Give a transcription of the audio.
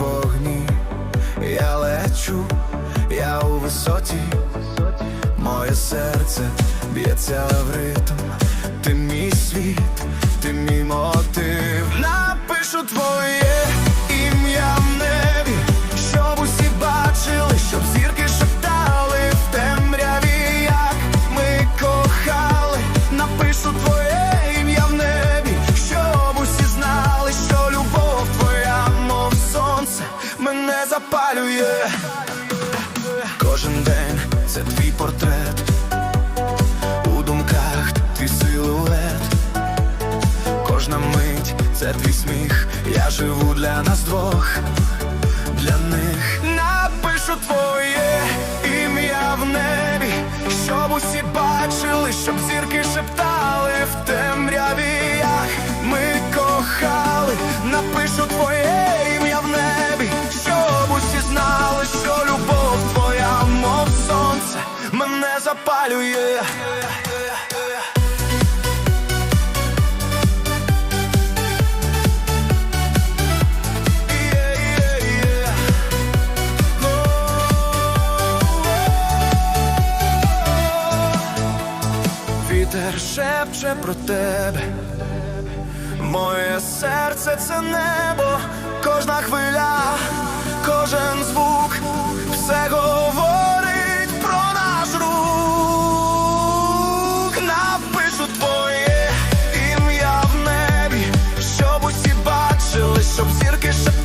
вогні, я лечу, я у висоті, моє серце б'ється в ритм, ти мій світ, запалює. Кожен день це твій портрет, у думках твій силует. Кожна мить це твій сміх, я живу для нас двох, для них напишу твоє ім'я в небі, щоб усі бачили, щоб зірки шептали запалює. Вітер шепче про тебе, моє серце це небо, кожна хвиля щоб зірки шепнули